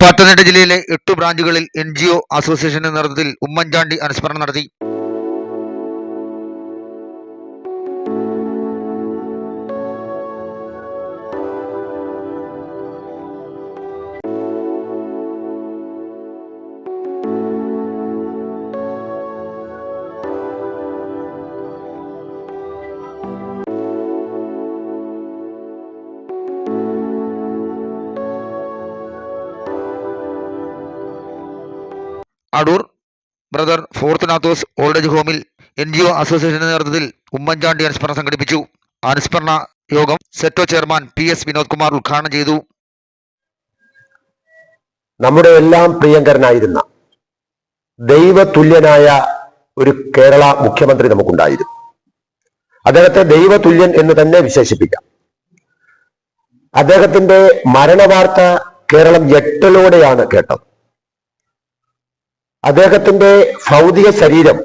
പത്തനംതിട്ട ജില്ലയിലെ എട്ടു ബ്രാഞ്ചുകളിൽ N G O അസോസിയേഷന്റെ നേതൃത്വത്തിൽ ഉമ്മൻചാണ്ടി അനുസ്മരണം നടത്തി. Adoor brother Fortunatus old age ഹോമിൽ എൻ ജി ഒ അസോസിയേഷന്റെ നേതൃത്വത്തിൽ ഉമ്മൻചാണ്ടി അനുസ്മരണം സംഘടിപ്പിച്ചു. അനുസ്മരണ യോഗം SETO chairman P S Vinod Kumar ഉദ്ഘാടനം ചെയ്തു. നമ്മുടെ എല്ലാം പ്രിയങ്കരനായിരുന്ന ദൈവതുല്യനായ ഒരു കേരള മുഖ്യമന്ത്രി നമുക്കുണ്ടായിരുന്നു. അദ്ദേഹത്തെ ദൈവതുല്യൻ എന്ന് തന്നെ വിശേഷിപ്പിക്കാം. അദ്ദേഹത്തിന്റെ മരണവാർത്ത കേരളം ഞെട്ടലോടെയാണ് കേട്ടത്. അദ്ദേഹത്തിന്റെ ഭൗതിക ശരീരം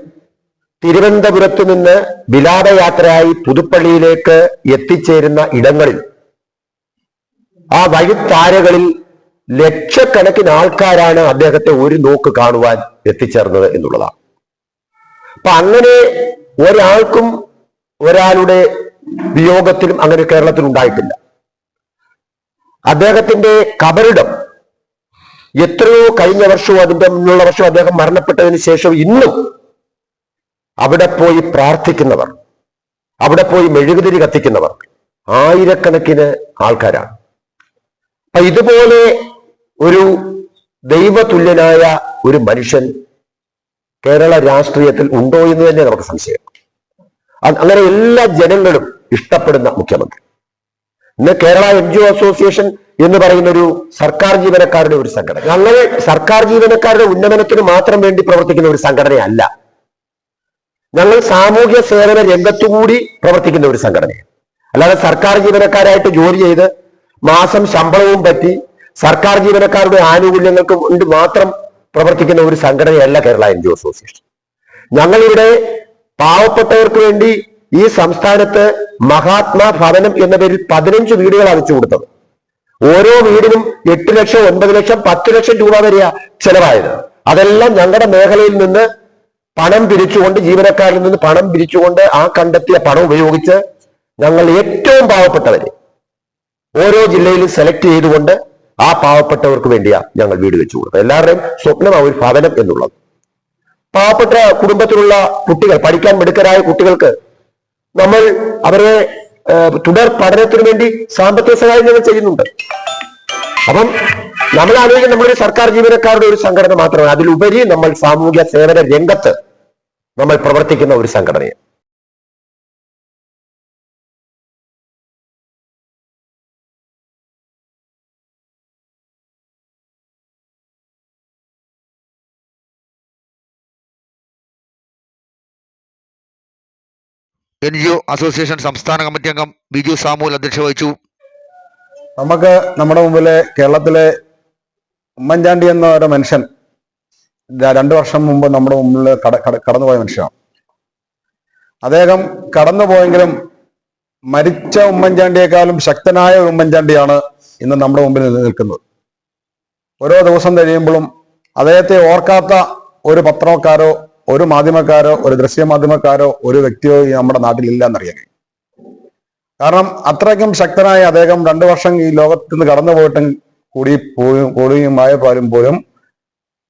തിരുവനന്തപുരത്ത് നിന്ന് വിലാപയാത്രയായി പുതുപ്പള്ളിയിലേക്ക് എത്തിച്ചേരുന്ന ഇടങ്ങളിൽ ആ വഴിത്താരകളിൽ ലക്ഷക്കണക്കിന് ആൾക്കാരാണ് അദ്ദേഹത്തെ ഒരു നോക്ക് കാണുവാൻ എത്തിച്ചേർന്നത് എന്നുള്ളതാണ്. അപ്പൊ അങ്ങനെ ഒരാൾക്കും ഒരാളുടെ വിയോഗത്തിലും അങ്ങനെ കേരളത്തിൽ ഉണ്ടായിട്ടില്ല. അദ്ദേഹത്തിന്റെ കബറിടം എത്രയോ കഴിഞ്ഞ വർഷവും അതിന്റെ മുന്നുള്ള വർഷവും അദ്ദേഹം മരണപ്പെട്ടതിന് ശേഷം ഇന്നും അവിടെ പോയി പ്രാർത്ഥിക്കുന്നവർ അവിടെ പോയി മെഴുകുതിരി കത്തിക്കുന്നവർ ആയിരക്കണക്കിന് ആൾക്കാരാണ്. അപ്പൊ ഇതുപോലെ ഒരു ദൈവതുല്യനായ ഒരു മനുഷ്യൻ കേരള രാഷ്ട്രീയത്തിൽ ഉണ്ടോ എന്ന് തന്നെ നമുക്ക് സംശയം. അങ്ങനെ എല്ലാ ജനങ്ങളും ഇഷ്ടപ്പെടുന്ന മുഖ്യമന്ത്രി. ഇന്ന് കേരള എൻ അസോസിയേഷൻ എന്ന് പറയുന്ന ഒരു സർക്കാർ ജീവനക്കാരുടെ ഒരു സംഘടന. അങ്ങനെ സർക്കാർ ജീവനക്കാരുടെ ഉന്നമനത്തിന് മാത്രം വേണ്ടി പ്രവർത്തിക്കുന്ന ഒരു സംഘടനയല്ല. ഞങ്ങൾ സാമൂഹ്യ സേവന രംഗത്തുകൂടി പ്രവർത്തിക്കുന്ന ഒരു സംഘടനയാണ്. അല്ലാതെ സർക്കാർ ജീവനക്കാരായിട്ട് ജോലി ചെയ്ത് മാസം ശമ്പളവും പറ്റി സർക്കാർ ജീവനക്കാരുടെ ആനുകൂല്യങ്ങൾക്ക് വേണ്ടി മാത്രം പ്രവർത്തിക്കുന്ന ഒരു സംഘടനയല്ല കേരള എൻ ജി അസോസിയേഷൻ ഞങ്ങളിവിടെ പാവപ്പെട്ടവർക്ക് വേണ്ടി ഈ സംസ്ഥാനത്ത് മഹാത്മാ ഭവനം എന്ന പേരിൽ പതിനഞ്ച് വീടുകൾ അടച്ചു കൊടുത്തത്. ഓരോ വീടിനും എട്ട് ലക്ഷം ഒൻപത് ലക്ഷം പത്ത് ലക്ഷം രൂപ വരെയാ ചെലവായത്. അതെല്ലാം ഞങ്ങളുടെ മേഖലയിൽ നിന്ന് പണം പിരിച്ചുകൊണ്ട് ജീവനക്കാരിൽ നിന്ന് പണം പിരിച്ചുകൊണ്ട് ആ കണ്ടെത്തിയ പണം ഉപയോഗിച്ച് ഞങ്ങൾ ഏറ്റവും പാവപ്പെട്ടവരെ ഓരോ ജില്ലയിലും സെലക്ട് ചെയ്തുകൊണ്ട് ആ പാവപ്പെട്ടവർക്ക് വേണ്ടിയാ ഞങ്ങൾ വീട് വെച്ചു കൊടുത്തത്. എല്ലാവരുടെയും സ്വപ്നമാണ് ഒരു ഭവനം എന്നുള്ളത്. പാവപ്പെട്ട കുടുംബത്തിലുള്ള കുട്ടികൾ പഠിക്കാൻ മിടുക്കരായ കുട്ടികൾക്ക് നമ്മൾ അവരെ തുടർ പഠനത്തിന് വേണ്ടി സാമ്പത്തിക സഹായം ഞങ്ങൾ ചെയ്യുന്നുണ്ട്. അപ്പം നമ്മൾ ആലോചിക്കുന്ന നമ്മളൊരു സർക്കാർ ജീവനക്കാരുടെ ഒരു സംഘടന മാത്രമാണ് അതിലുപരി നമ്മൾ സാമൂഹ്യ സേവന രംഗത്ത് നമ്മൾ പ്രവർത്തിക്കുന്ന ഒരു സംഘടനയാണ്. എൻ ജി ഒ അസോസിയേഷൻ സംസ്ഥാന കമ്മിറ്റി അംഗം ബിജു സാമുൽ അധ്യക്ഷ വഹിച്ചു. നമുക്ക് നമ്മുടെ മുമ്പിലെ കേരളത്തിലെ ഉമ്മൻചാണ്ടി എന്ന ഒരു മനുഷ്യൻ രണ്ടു വർഷം മുമ്പ് നമ്മുടെ മുമ്പിൽ കട കട- കടന്നുപോയ മനുഷ്യനാണ്. അദ്ദേഹം കടന്നുപോയെങ്കിലും മരിച്ച ഉമ്മൻചാണ്ടിയെക്കാളും ശക്തനായ ഒരു ഉമ്മൻചാണ്ടിയാണ് ഇന്ന് നമ്മുടെ മുമ്പിൽ നിലനിൽക്കുന്നത് ഓരോ ദിവസം കഴിയുമ്പോഴും അദ്ദേഹത്തെ ഓർക്കാത്ത ഒരു പത്രക്കാരോ ഒരു മാധ്യമക്കാരോ ഒരു ദൃശ്യ മാധ്യമക്കാരോ ഒരു വ്യക്തിയോ നമ്മുടെ നാട്ടിലില്ല എന്നറിയാൻ കാരണം അത്രയ്ക്കും ശക്തനായ അദ്ദേഹം രണ്ടു വർഷം ഈ ലോകത്ത് നിന്ന് കടന്നു പോയിട്ടും കൂടി പോയും കൂടിയുമായ പോലും പോലും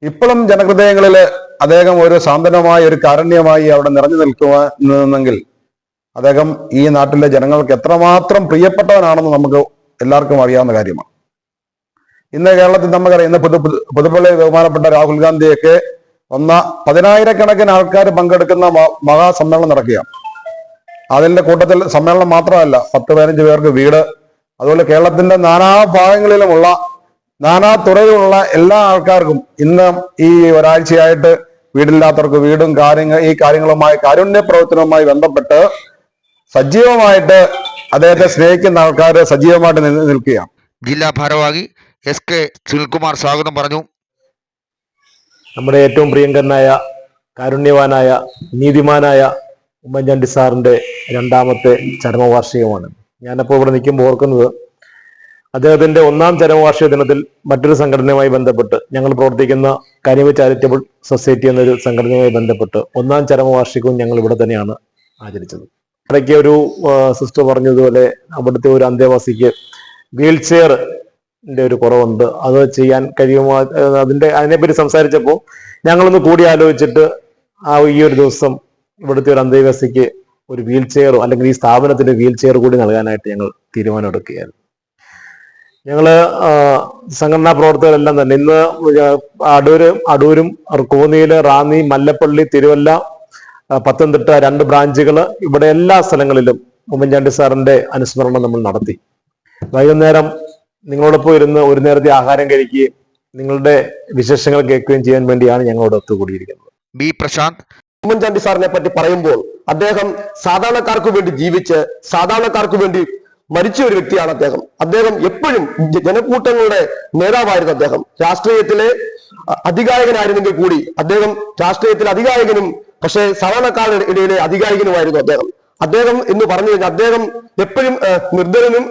ഇപ്പോഴും ജനഹൃദയങ്ങളിൽ അദ്ദേഹം ഒരു സാന്ത്വനമായി ഒരു കാരുണ്യമായി അവിടെ നിറഞ്ഞു നിൽക്കുവാന്നെങ്കിൽ അദ്ദേഹം ഈ നാട്ടിലെ ജനങ്ങൾക്ക് എത്രമാത്രം പ്രിയപ്പെട്ടവനാണെന്ന് നമുക്ക് എല്ലാവർക്കും അറിയാവുന്ന കാര്യമാണ്. ഇന്ന് കേരളത്തിൽ നമുക്കറിയാം ഇന്ന് പുതു- പുതുപ്പള്ളി ബഹുമാനപ്പെട്ട രാഹുൽ ഗാന്ധിയൊക്കെ വന്ന പതിനായിരക്കണക്കിന് ആൾക്കാർ പങ്കെടുക്കുന്ന മഹാസമ്മേളനം നടക്കുകയാണ്. അതിന്റെ കൂട്ടത്തിൽ സമ്മേളനം മാത്രമല്ല പത്ത് പതിനഞ്ച് പേർക്ക് വീട്. അതുപോലെ കേരളത്തിന്റെ നാനാ ഭാഗങ്ങളിലുമുള്ള നാനാ തുറയിലുള്ള എല്ലാ ആൾക്കാർക്കും ഇന്ന് ഈ ഒരാഴ്ചയായിട്ട് വീടില്ലാത്തവർക്ക് വീടും കാര്യങ്ങൾ ഈ കാര്യങ്ങളുമായി കാരുണ്യ പ്രവർത്തനവുമായി ബന്ധപ്പെട്ട് സജീവമായിട്ട് അദ്ദേഹത്തെ സ്നേഹിക്കുന്ന ആൾക്കാരെ സജീവമായിട്ട് നിൽ- നിൽക്കുകയാണ്. ജില്ലാ ഭാരവാഹി എസ് കെ സുനിൽകുമാർ സ്വാഗതം പറഞ്ഞു. നമ്മുടെ ഏറ്റവും പ്രിയങ്കരനായ കാരുണ്യവാനായ നീതിമാനായ ഉമ്മൻചാണ്ടി സാറിന്റെ രണ്ടാമത്തെ ചരമവാർഷികമാണ്. ഞാനപ്പോൾ ഇവിടെ നിൽക്കുമ്പോൾ ഓർക്കുന്നത് അദ്ദേഹത്തിന്റെ ഒന്നാം ചരമവാർഷിക ദിനത്തിൽ മറ്റൊരു സംഘടനയുമായി ബന്ധപ്പെട്ട് ഞങ്ങൾ പ്രവർത്തിക്കുന്ന കനിവ് ചാരിറ്റബിൾ സൊസൈറ്റി എന്നൊരു സംഘടനയുമായി ബന്ധപ്പെട്ട് ഒന്നാം ചരമവാർഷികവും ഞങ്ങൾ ഇവിടെ തന്നെയാണ് ആചരിച്ചത്. ഇടയ്ക്ക് ഒരു സിസ്റ്റർ പറഞ്ഞതുപോലെ അവിടുത്തെ ഒരു അന്തേവാസിക്ക് വീൽ ചെയറിന്റെ ഒരു കുറവുണ്ട്. അത് ചെയ്യാൻ കഴിയുമോ? അതിന്റെ അതിനെപ്പറ്റി സംസാരിച്ചപ്പോൾ ഞങ്ങളൊന്ന് കൂടി ആലോചിച്ചിട്ട് ആ ഈ ഒരു ദിവസം ഇവിടുത്തെ ഒരു അന്തേവാസിക്ക് ഒരു വീൽ ചെയറോ അല്ലെങ്കിൽ ഈ സ്ഥാപനത്തിന് വീൽ ചെയർ കൂടി നൽകാനായിട്ട് ഞങ്ങൾ തീരുമാനമെടുക്കുകയായിരുന്നു. ഞങ്ങൾ സംഘടനാ പ്രവർത്തകരെല്ലാം തന്നെ ഇന്ന് അടൂര് അടൂരും കോന്നിയിൽ റാന്നി മല്ലപ്പള്ളി തിരുവല്ല പത്തനംതിട്ട രണ്ട് ബ്രാഞ്ചുകൾ ഇവിടെ എല്ലാ സ്ഥലങ്ങളിലും ഉമ്മൻചാണ്ടി സാറിന്റെ അനുസ്മരണം നമ്മൾ നടത്തി. വൈകുന്നേരം നിങ്ങളോടൊപ്പം ഇരുന്ന് ഒരു നേരത്തെ ആഹാരം കഴിക്കുകയും നിങ്ങളുടെ വിശേഷങ്ങൾ കേൾക്കുകയും ചെയ്യാൻ വേണ്ടിയാണ് ഞങ്ങളോട് ഒത്തുകൂടിയിരിക്കുന്നത്. ബി പ്രശാന്ത്. ഉമ്മൻചാണ്ടി സാറിനെ പറ്റി പറയുമ്പോൾ അദ്ദേഹം സാധാരണക്കാർക്ക് വേണ്ടി ജീവിച്ച് സാധാരണക്കാർക്ക് വേണ്ടി മരിച്ച ഒരു വ്യക്തിയാണ് അദ്ദേഹം. അദ്ദേഹം എപ്പോഴും ജനക്കൂട്ടങ്ങളുടെ നേതാവായിരുന്നു അദ്ദേഹം. രാഷ്ട്രീയത്തിലെ അധികായകനായിരുന്നെങ്കിൽ കൂടി അദ്ദേഹം രാഷ്ട്രീയത്തിലെ അധികായകനും പക്ഷേ സാധാരണക്കാരുടെ ഇടയിലെ അധികായകനുമായിരുന്നു അദ്ദേഹം. അദ്ദേഹം എന്ന് പറഞ്ഞു കഴിഞ്ഞാൽ അദ്ദേഹം എപ്പോഴും നിർദ്ധനനും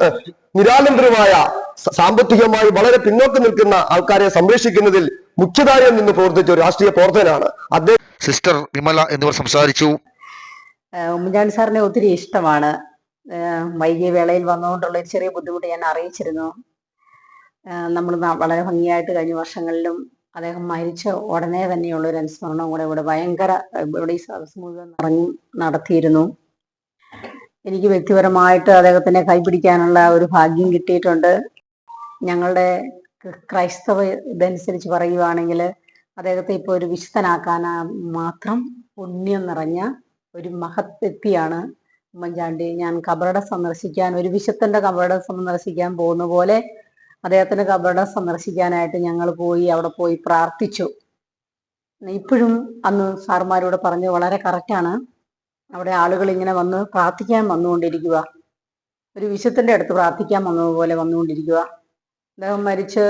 നിരാലംബരുമായ സാമ്പത്തികമായി വളരെ പിന്നോക്കം നിൽക്കുന്ന ആൾക്കാരെ സംരക്ഷിക്കുന്നതിൽ മുഖ്യധാരയിൽ നിന്ന് പ്രവർത്തിച്ച ഒരു രാഷ്ട്രീയ പ്രവർത്തകനാണ് അദ്ദേഹം. സിസ്റ്റർ വിമല എന്നിവർ സംസാരിച്ചു. ഉമ്മൻചാണ്ടി സാറിനെ ഒത്തിരി ഇഷ്ടമാണ്. വൈകിയ വേളയിൽ വന്നുകൊണ്ടുള്ള ഒരു ചെറിയ ബുദ്ധിമുട്ട് ഞാൻ അറിയിച്ചിരുന്നു. നമ്മൾ വളരെ ഭംഗിയായിട്ട് കഴിഞ്ഞ വർഷങ്ങളിലും അദ്ദേഹം മരിച്ച ഉടനെ തന്നെയുള്ള ഒരു അനുസ്മരണം കൂടെ ഇവിടെ ഭയങ്കര ഇവിടെ ഈ സദസ് മുഴുവൻ നടത്തിയിരുന്നു. എനിക്ക് വ്യക്തിപരമായിട്ട് അദ്ദേഹത്തിനെ കൈപിടിക്കാനുള്ള ഒരു ഭാഗ്യം കിട്ടിയിട്ടുണ്ട്. ഞങ്ങളുടെ ക്രൈസ്തവ ഇതനുസരിച്ച് പറയുവാണെങ്കിൽ അദ്ദേഹത്തെ ഇപ്പോൾ ഒരു വിശുദ്ധനാക്കാൻ മാത്രം പുണ്യം നിറഞ്ഞ ഒരു മഹത് വ്യക്തിയാണ് ഉമ്മൻചാണ്ടി. ഞാൻ കബറടം സന്ദർശിക്കാൻ ഒരു വിശുദ്ധന്റെ കബറടം സന്ദർശിക്കാൻ പോകുന്ന പോലെ അദ്ദേഹത്തിന്റെ കബറടം സന്ദർശിക്കാനായിട്ട് ഞങ്ങൾ പോയി അവിടെ പോയി പ്രാർത്ഥിച്ചു. ഇപ്പോഴും അന്ന് സാർമാരോട് പറഞ്ഞത് വളരെ കറക്റ്റാണ് അവിടെ ആളുകൾ ഇങ്ങനെ വന്ന് പ്രാർത്ഥിക്കാൻ വന്നുകൊണ്ടിരിക്കുക ഒരു വിശുദ്ധന്റെ അടുത്ത് പ്രാർത്ഥിക്കാൻ വന്നതുപോലെ വന്നുകൊണ്ടിരിക്കുക അദ്ദേഹം മരിച്ച്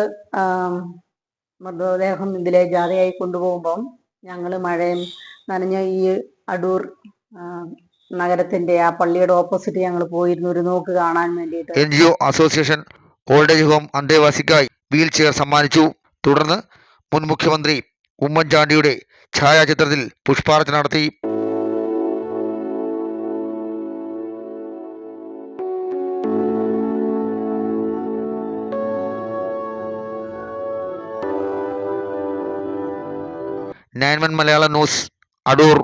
മൃതദേഹം ഇതിലെ ജാഥയായി കൊണ്ടുപോകുമ്പം ഞങ്ങൾ മഴയും നനഞ്ഞ ഈ അടൂർ നഗരത്തിന്റെ ആ പള്ളിയുടെ ഓപ്പോസിറ്റ് ഞങ്ങൾ പോയിരുന്നു. ഒരു നോക്ക് കാണാൻ വേണ്ടിയിട്ട്. N G O association old age home അന്തേവാസിക്കായി wheelchair സമ്മാനിച്ചു. തുടർന്ന് മുൻ മുഖ്യമന്ത്രി ഉമ്മൻചാണ്ടിയുടെ ഛായാചിത്രത്തിൽ പുഷ്പാർച്ചന നടത്തി. Nine one Malayalam news Adoor.